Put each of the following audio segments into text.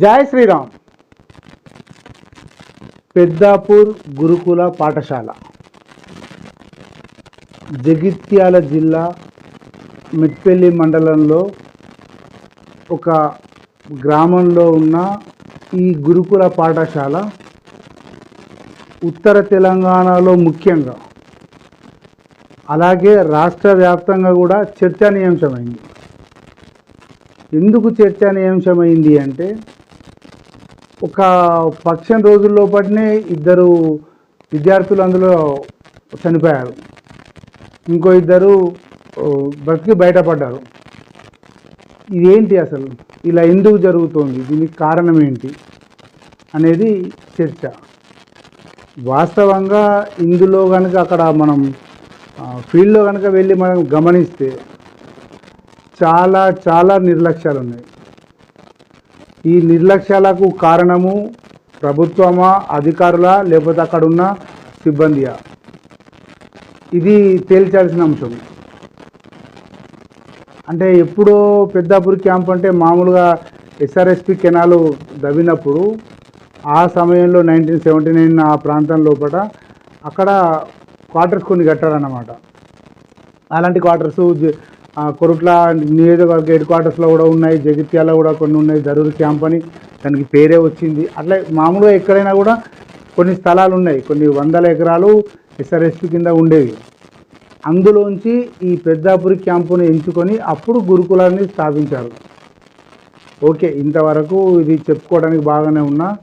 జై శ్రీరామ్. పెద్దాపూర్ గురుకుల పాఠశాల. జగిత్యాల జిల్లా మిట్పెల్లి మండలంలో ఒక గ్రామంలో ఉన్న ఈ గురుకుల పాఠశాల ఉత్తర తెలంగాణలో ముఖ్యంగా అలాగే రాష్ట్ర వ్యాప్తంగా కూడా చర్చనీయాంశమైంది. ఎందుకు చర్చనీయాంశమైంది అంటే ఒక పక్షం రోజుల్లో పట్టినే ఇద్దరు విద్యార్థులు అందులో చనిపోయారు. ఇంకో ఇద్దరు బ్రతికి బయటపడ్డారు. ఇదేంటి అసలు? ఇలా ఎందుకు జరుగుతోంది? దీనికి కారణం ఏంటి? అనేది చర్చ. వాస్తవంగా ఇందులో కనుక అక్కడ మనం ఫీల్డ్లో కనుక వెళ్ళి మనం గమనిస్తే చాలా చాలా నిర్లక్ష్యాలు ఉన్నాయి ఈ నిర్లక్ష్యాలకు కారణము ప్రభుత్వమా అధికారుల లేకపోతే అక్కడ ఉన్న సిబ్బందియా? ఇది తేల్చాల్సిన అంశం. అంటే ఎప్పుడో పెద్దాపూర్ క్యాంప్ అంటే మామూలుగా ఎస్ఆర్ఎస్పి కెనాలు దవ్వినప్పుడు ఆ సమయంలో నైన్టీన్ సెవెంటీ నైన్ ఆ ప్రాంతం లోపల అక్కడ క్వార్టర్స్ కొన్ని కట్టారన్నమాట. అలాంటి క్వార్టర్స్ కొరుట్ల నియోజకవర్గ హెడ్ క్వార్టర్స్లో కూడా ఉన్నాయి జగిత్యాల కూడా కొన్ని ఉన్నాయి జరూర్ క్యాంప్ అని. దానికి పేరే వచ్చింది. అట్లా మామూలుగా ఎక్కడైనా కూడా కొన్ని స్థలాలు ఉన్నాయి. కొన్ని వందల ఎకరాలు ఎస్ఆర్ఎస్పి కింద ఉండేవి. అందులోంచి ఈ పెద్దాపురి క్యాంపును ఎంచుకొని అప్పుడు గురుకులాన్ని స్థాపించారు. ఓకే ఇంతవరకు ఇది చెప్పుకోవడానికి బాగానే ఉన్నా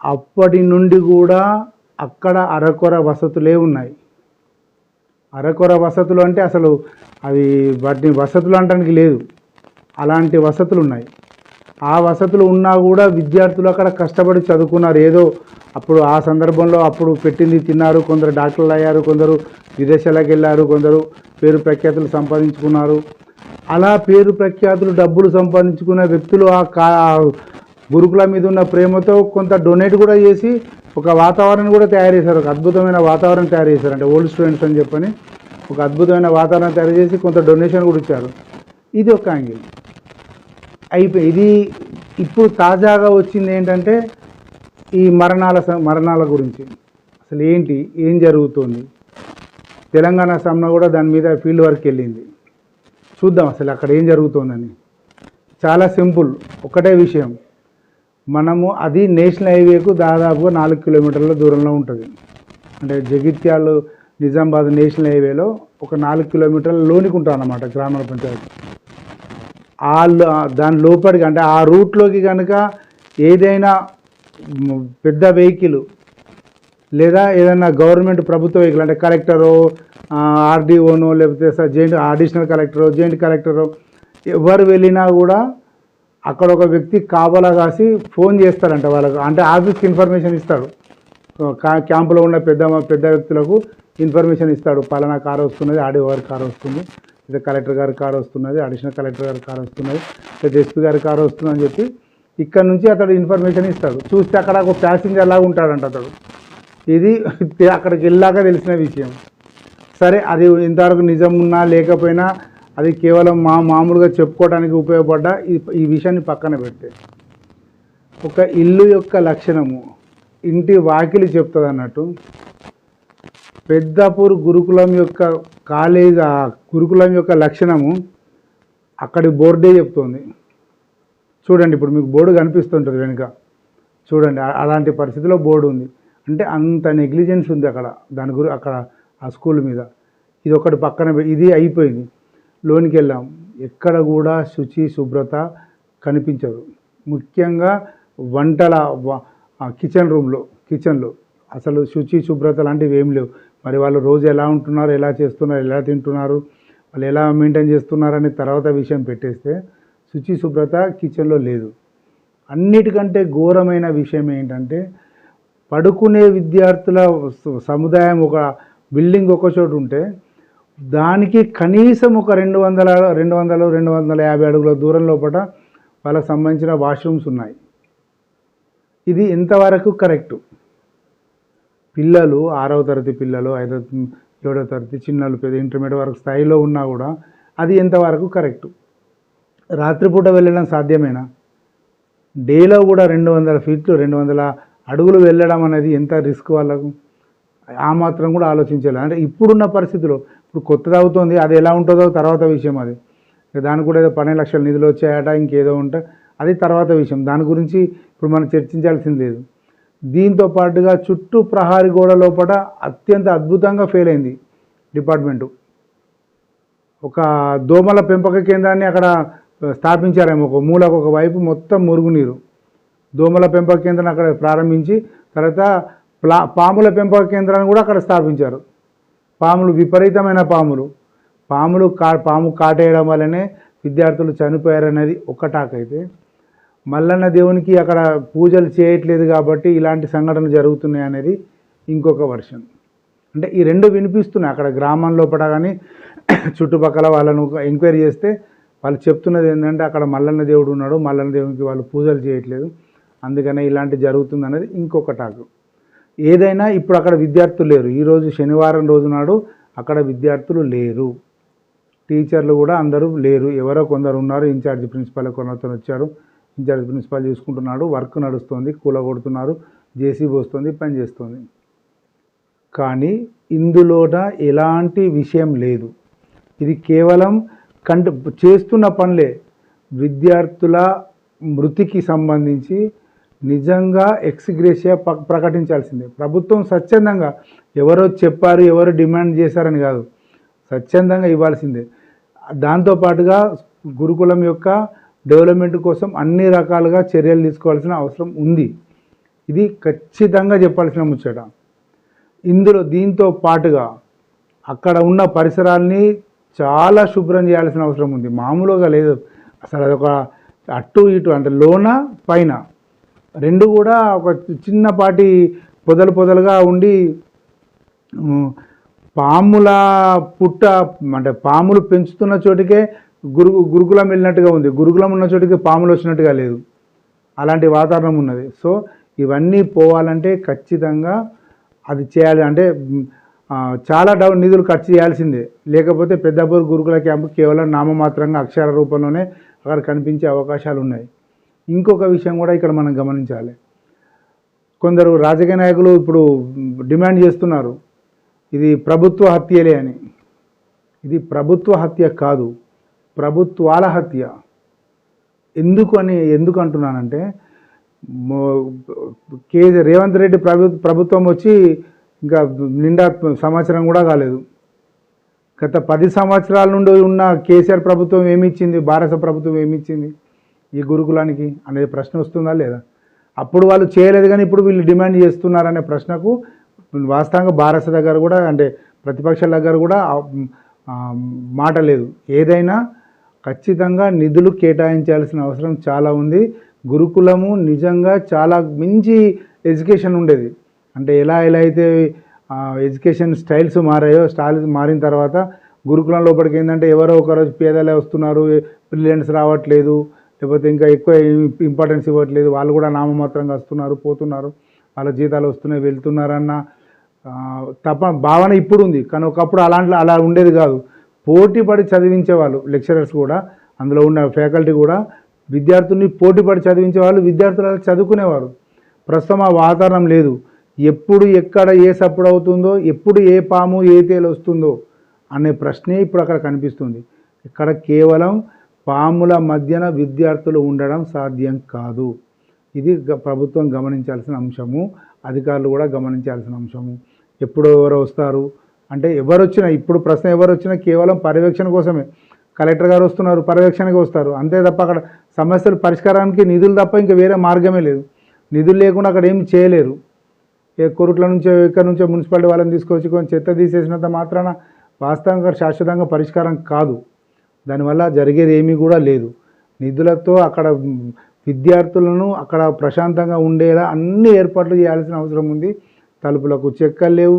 అప్పటి నుండి కూడా అక్కడ అరకొర వసతులే ఉన్నాయి. అరకొర వసతులు అంటే అసలు అవి వాటిని వసతులు అనడానికి లేదు. అలాంటి వసతులు ఉన్నాయి. ఆ వసతులు ఉన్నా కూడా విద్యార్థులు అక్కడ కష్టపడి చదువుకున్నారు. ఏదో అప్పుడు ఆ సందర్భంలో అప్పుడు పెట్టింది తిన్నారు. కొందరు డాక్టర్లు అయ్యారు కొందరు విదేశాలకు వెళ్ళారు కొందరు పేరు ప్రఖ్యాతులు సంపాదించుకున్నారు. అలా పేరు ప్రఖ్యాతులు డబ్బులు సంపాదించుకునే వ్యక్తులు ఆ కా గురుకుల మీద ఉన్న ప్రేమతో కొంత డొనేట్ కూడా చేసి ఒక వాతావరణం కూడా తయారు చేశారు. ఒక అద్భుతమైన వాతావరణం తయారు చేశారు. అంటే ఓల్డ్ స్టూడెంట్స్ అని చెప్పని ఒక అద్భుతమైన వాతావరణం తయారు చేసి కొంత డొనేషన్ కూడా ఇచ్చారు. ఇది ఒక యాంగిల్ అయిపోయి ఇది ఇప్పుడు తాజాగా వచ్చింది ఏంటంటే ఈ మరణాల స- మరణాల గురించి. అసలు ఏంటి? ఏం జరుగుతుంది? తెలంగాణ సమ్న కూడా దాని మీద ఫీల్డ్ వర్క్ వెళ్ళింది. చూద్దాం అసలు అక్కడ ఏం జరుగుతుందని. చాలా సింపుల్ ఒకటే విషయం. మనము అది నేషనల్ హైవేకు దాదాపుగా నాలుగు కిలోమీటర్ల దూరంలో ఉంటుంది. అంటే జగిత్యాలు నిజామాబాద్ నేషనల్ హైవేలో ఒక నాలుగు కిలోమీటర్ల లోనికి ఉంటాం అన్నమాట గ్రామ పంచాయతీ. ఆ దాని లోపలికి అంటే ఆ రూట్లోకి కనుక ఏదైనా పెద్ద వెహికల్ లేదా ఏదైనా గవర్నమెంట్ ప్రభుత్వ వెహికల్ అంటే కలెక్టరో ఆర్డీఓనో లేకపోతే స- జాయింట్ అడిషనల్ కలెక్టరో జాయింట్ కలెక్టరో ఎవరు వెళ్ళినా కూడా అక్కడ ఒక వ్యక్తి కాపలా కాసి ఫోన్ చేస్తారంట వాళ్ళకు. అంటే ఆఫీస్కి ఇన్ఫర్మేషన్ ఇస్తాడు. కా- క్యాంపులో ఉన్న పెద్ద పెద్ద వ్యక్తులకు ఇన్ఫర్మేషన్ ఇస్తాడు. పలానా కారు వస్తున్నది ఆడి వారి కారు వస్తుంది. లేదా కలెక్టర్ గారి కారు వస్తున్నది అడిషనల్ కలెక్టర్ గారి కారు వస్తున్నది లేదా ఎస్పీ గారి కారు వస్తుంది అని చెప్పి ఇక్కడ నుంచి అతడు ఇన్ఫర్మేషన్ ఇస్తాడు. చూస్తే అక్కడ ఒక ప్యాసింజర్ లాగా ఉంటాడంట అతడు. ఇది అక్కడికి వెళ్ళాక తెలిసిన విషయం. సరే అది ఇంతవరకు నిజం ఉన్నా లేకపోయినా అది కేవలం మా మామూలుగా చెప్పుకోవడానికి ఉపయోగపడ్డ ఈ ఈ విషయాన్ని పక్కన పెట్టే. ఒక ఇల్లు యొక్క లక్షణము ఇంటి వాకిలి చెప్తుంది అన్నట్టు పెద్దాపూర్ గురుకులం యొక్క కాలేజ్ ఆ గురుకులం యొక్క లక్షణము అక్కడి బోర్డే చెప్తుంది. చూడండి ఇప్పుడు మీకు బోర్డు కనిపిస్తుంటుంది వెనుక. చూడండి అలాంటి పరిస్థితిలో బోర్డు ఉంది. అంటే అంత నెగ్లిజెన్స్ ఉంది అక్కడ దాని గురి అక్కడ ఆ స్కూల్ మీద. ఇది ఒకటి పక్కన ఇది అయిపోయింది. లోనికి వెళ్ళాం ఎక్కడ కూడా శుచి శుభ్రత కనిపించదు. ముఖ్యంగా వంటల కిచెన్ రూమ్లో కిచెన్లో. అసలు శుచి శుభ్రత లాంటివి ఏం లేవు. మరి వాళ్ళు రోజు ఎలా ఉంటున్నారు ఎలా చేస్తున్నారు ఎలా తింటున్నారు వాళ్ళు ఎలా మెయింటైన్ చేస్తున్నారు అనే తర్వాత విషయం పెట్టేస్తే శుచి శుభ్రత కిచెన్లో లేదు. అన్నిటికంటే ఘోరమైన విషయం ఏంటంటే పడుకునే విద్యార్థుల స- సముదాయం ఒక బిల్డింగ్ ఒక చోటు ఉంటే దానికి కనీసం ఒక రెండు వందల రెండు వందలు రెండు వందల యాభై అడుగుల దూరం లోపల వాళ్ళకి సంబంధించిన వాష్రూమ్స్ ఉన్నాయి. ఇది ఎంతవరకు కరెక్టు. పిల్లలు ఆరవ తరగతి పిల్లలు ఐదవ ఏడవ తరగతి చిన్నలు పెద్ద ఇంటర్మీడియట్ వరకు స్థాయిలో ఉన్నా కూడా అది ఎంతవరకు కరెక్టు. రాత్రిపూట వెళ్ళడం సాధ్యమేనా? డేలో కూడా రెండు వందల ఫీట్లు రెండు వందల అడుగులు వెళ్ళడం అనేది ఎంత రిస్క్ వాళ్ళకు? ఆ మాత్రం కూడా ఆలోచించాలి అంటే ఇప్పుడున్న పరిస్థితిలో ఇప్పుడు కొత్తది అవుతుంది అది ఎలా ఉంటుందో తర్వాత విషయం అది. దానికి కూడా ఏదో పన్నెండు లక్షల నిధులు వచ్చాయట ఇంకేదో ఉంటే అది తర్వాత విషయం. దాని గురించి ఇప్పుడు మనం చర్చించాల్సింది లేదు. దీంతో పాటుగా చుట్టూ ప్రహారీ గోడ లోపల అత్యంత అద్భుతంగా ఫెయిల్ అయింది డిపార్ట్మెంటు. ఒక దోమల పెంపక కేంద్రాన్ని అక్కడ స్థాపించారేమో ఒక మూలకు ఒక వైపు మొత్తం మురుగునీరు దోమల పెంపక కేంద్రాన్ని అక్కడ ప్రారంభించి తర్వాత ప్లా పాముల పెంపక కేంద్రాన్ని కూడా అక్కడ స్థాపించారు. పాములు విపరీతమైన పాములు. పాములు కా పాము కాటేయడం వల్లనే విద్యార్థులు చనిపోయారనేది ఒక టాక్ అయితే మల్లన్న దేవునికి అక్కడ పూజలు చేయట్లేదు కాబట్టి ఇలాంటి సంఘటనలు జరుగుతున్నాయి అనేది ఇంకొక వర్షన్. అంటే ఈ రెండు వినిపిస్తున్నాయి. అక్కడ గ్రామం లోపల కానీ చుట్టుపక్కల వాళ్ళను ఎంక్వైరీ చేస్తే వాళ్ళు చెప్తున్నది ఏంటంటే అక్కడ మల్లన్న దేవుడు ఉన్నాడు. మల్లన్న దేవునికి వాళ్ళు పూజలు చేయట్లేదు. అందుకనే ఇలాంటి జరుగుతుంది అనేది ఇంకొక టాకు. ఏదైనా ఇప్పుడు అక్కడ విద్యార్థులు లేరు. ఈరోజు శనివారం రోజు నాడు అక్కడ విద్యార్థులు లేరు. టీచర్లు కూడా అందరూ లేరు. ఎవరో కొందరు ఉన్నారు. ఇన్ఛార్జ్ ప్రిన్సిపాల్ కొందరితో వచ్చారు. ఇన్ఛార్జ్ ప్రిన్సిపాల్ చూసుకుంటున్నాడు. వర్క్ నడుస్తుంది. కూలగొడుతున్నారు జేసీబీ వస్తుంది పని చేస్తుంది. కానీ ఇందులోన ఎలాంటి విషయం లేదు. ఇది కేవలం కంట చేస్తున్న పనులే. విద్యార్థుల మృతికి సంబంధించి నిజంగా ఎక్స్గ్రేషియా ప- ప్రకటించాల్సిందే. ప్రభుత్వం స్వచ్ఛందంగా ఎవరో చెప్పారు ఎవరో డిమాండ్ చేశారని కాదు. స్వచ్ఛందంగా ఇవ్వాల్సిందే. దాంతోపాటుగా గురుకులం యొక్క డెవలప్మెంట్ కోసం అన్ని రకాలుగా చర్యలు తీసుకోవాల్సిన అవసరం ఉంది. ఇది ఖచ్చితంగా చెప్పాల్సిన ముచ్చట. ఇందులో దీంతో పాటుగా అక్కడ ఉన్న పరిసరాల్ని చాలా శుభ్రం చేయాల్సిన అవసరం ఉంది. మామూలుగా లేదు. అసలు అదొక అటు ఇటు అంటే లోన పైన. రెండు కూడా ఒక చిన్నపాటి పొదలు పొదలుగా ఉండి పాముల పుట్ట అంటే పాములు పెంచుతున్న చోటికే గురు గురుకులం వెళ్ళినట్టుగా ఉంది. గురుకులం ఉన్న చోటికి పాములు వచ్చినట్టుగా లేదు. అలాంటి వాతావరణం ఉన్నది. సో ఇవన్నీ పోవాలంటే ఖచ్చితంగా అది చేయాలి. అంటే చాలా డౌ నిధులు ఖర్చు చేయాల్సిందే. లేకపోతే పెద్దపూర్ గురుకుల క్యాంపు కేవలం నామమాత్రంగా అక్షర రూపంలోనే అక్కడ కనిపించే అవకాశాలు ఉన్నాయి. ఇంకొక విషయం కూడా ఇక్కడ మనం గమనించాలి. కొందరు రాజకీయ నాయకులు ఇప్పుడు డిమాండ్ చేస్తున్నారు ఇది ప్రభుత్వ హత్యలే అని. ఇది ప్రభుత్వ హత్య కాదు ప్రభుత్వాల హత్య. ఎందుకు అని ఎందుకు అంటున్నానంటే కే రేవంత్ రెడ్డి ప్రభుత్వం వచ్చి ఇంకా నిండా సంవత్సరం కూడా కాలేదు. గత పది సంవత్సరాల నుండి ఉన్న కేసీఆర్ ప్రభుత్వం ఏమిచ్చింది భారత ప్రభుత్వం ఏమిచ్చింది? ఈ గురుకులానికి అనేది ప్రశ్న వస్తుందా లేదా? అప్పుడు వాళ్ళు చేయలేదు కానీ ఇప్పుడు వీళ్ళు డిమాండ్ చేస్తున్నారనే ప్రశ్నకు వాస్తవంగా భారత దగ్గర కూడా అంటే ప్రతిపక్షాల దగ్గర కూడా మాట లేదు. ఏదైనా ఖచ్చితంగా నిధులు కేటాయించాల్సిన అవసరం చాలా ఉంది. గురుకులము నిజంగా చాలా మించి ఎడ్యుకేషన్ ఉండేది. అంటే ఎలా ఎలా అయితే ఎడ్యుకేషన్ స్టైల్స్ మారాయో స్టైల్స్ మారిన తర్వాత గురుకులం లోపలికి ఏంటంటే ఎవరో ఒకరు పేదలే వస్తున్నారు బ్రిలియన్స్ రావట్లేదు. లేకపోతే ఇంకా ఎక్కువ ఇంపార్టెన్స్ ఇవ్వట్లేదు. వాళ్ళు కూడా నామమాత్రంగా వస్తున్నారు పోతున్నారు. వాళ్ళ జీతాలు వస్తున్నాయి వెళ్తున్నారన్న తప తప్ప భావన ఇప్పుడు ఉంది కానీ ఒకప్పుడు అలాంటి అలా ఉండేది కాదు. పోటీపడి చదివించేవాళ్ళు లెక్చరర్స్ కూడా అందులో ఉన్న ఫ్యాకల్టీ కూడా విద్యార్థుల్ని పోటీపడి చదివించేవాళ్ళు చదివించే వాళ్ళు విద్యార్థులు చదువుకునేవారు. ప్రస్తుతం ఆ వాతావరణం లేదు. ఎప్పుడు ఎక్కడ ఏ సప్పుడు అవుతుందో ఎప్పుడు ఏ పాము ఏ తేలు వస్తుందో అనే ప్రశ్నే ఇప్పుడు అక్కడ కనిపిస్తుంది. ఇక్కడ కేవలం పాముల మధ్యన విద్యార్థులు ఉండడం సాధ్యం కాదు. ఇది ప్రభుత్వం గమనించాల్సిన అంశము. అధికారులు కూడా గమనించాల్సిన అంశము. ఎప్పుడు ఎవరు వస్తారు? అంటే ఎవరు వచ్చినా ఇప్పుడు ప్రశ్న ఎవరు వచ్చినా కేవలం పర్యవేక్షణ కోసమే. కలెక్టర్ గారు వస్తున్నారు పర్యవేక్షణకి వస్తారు. అంతే తప్ప అక్కడ సమస్యల పరిష్కారానికి నిధులు తప్ప ఇంకా వేరే మార్గమే లేదు. నిధులు లేకుండా అక్కడ ఏమి చేయలేరు. ఏ కొరుట్ల నుంచో ఇక్కడ నుంచో మున్సిపాలిటీ వాళ్ళని తీసుకొచ్చి కొంచెం చెత్త తీసేసినంత మాత్రాన వాస్తవంగా శాశ్వతంగా పరిష్కారం కాదు. దానివల్ల జరిగేది ఏమీ కూడా లేదు. నిధులతో అక్కడ విద్యార్థులను అక్కడ ప్రశాంతంగా ఉండేలా అన్ని ఏర్పాట్లు చేయాల్సిన అవసరం ఉంది. తలుపులకు చెక్కలు లేవు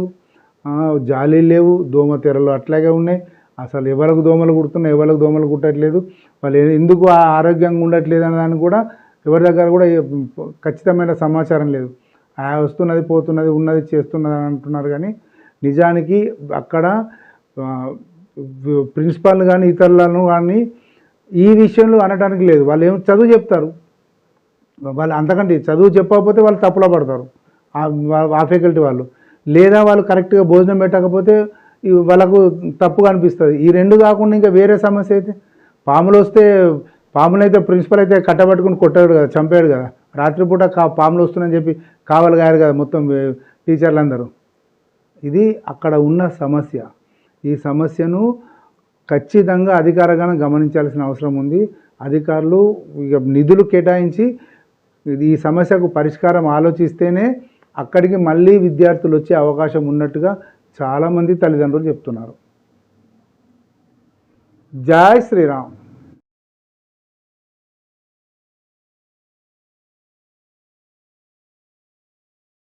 జాలీలు లేవు దోమ తెరలు అట్లాగే ఉన్నాయి. అసలు ఎవరికి దోమలు కుడుతున్నాయి ఎవరికి దోమలు కుట్టట్లేదు వాళ్ళు ఎందుకు ఆ ఆరోగ్యంగా ఉండట్లేదు అనే కూడా ఎవరి దగ్గర కూడా ఖచ్చితమైన సమాచారం లేదు. ఆ వస్తున్నది పోతున్నది ఉన్నది చేస్తున్నది అని అంటున్నారు కానీ నిజానికి అక్కడ ప్రిన్సిపాల్ కానీ ఇతరులను కానీ ఈ విషయంలో అనడానికి లేదు. వాళ్ళు ఏం చదువు చెప్తారు? వాళ్ళు అంతకంటే చదువు చెప్పకపోతే వాళ్ళు తప్పులో పడతారు. ఆ- ఆ ఫ్యాకల్టీ వాళ్ళు. లేదా వాళ్ళు కరెక్ట్గా భోజనం పెట్టకపోతే వాళ్ళకు తప్పుగా అనిపిస్తుంది. ఈ రెండు కాకుండా ఇంకా వేరే సమస్య అయితే? పాములు వస్తే పాములు అయితే ప్రిన్సిపల్ అయితే కట్టబట్టుకుని కొట్టాడు కదా చంపాడు కదా. రాత్రిపూట కా పాములు వస్తున్నాయని చెప్పి కావాలి గారు కదా మొత్తం టీచర్లందరూ. టీచర్లు అందరూ ఇది అక్కడ ఉన్న సమస్య. ఈ సమస్యను ఖచ్చితంగా అధికారంగా గమనించాల్సిన అవసరం ఉంది. అధికారులు ఇక నిధులు కేటాయించి ఈ సమస్యకు పరిష్కారం ఆలోచిస్తేనే అక్కడికి మళ్ళీ విద్యార్థులు వచ్చే అవకాశం ఉన్నట్టుగా చాలామంది తల్లిదండ్రులు చెప్తున్నారు. జై శ్రీరామ్.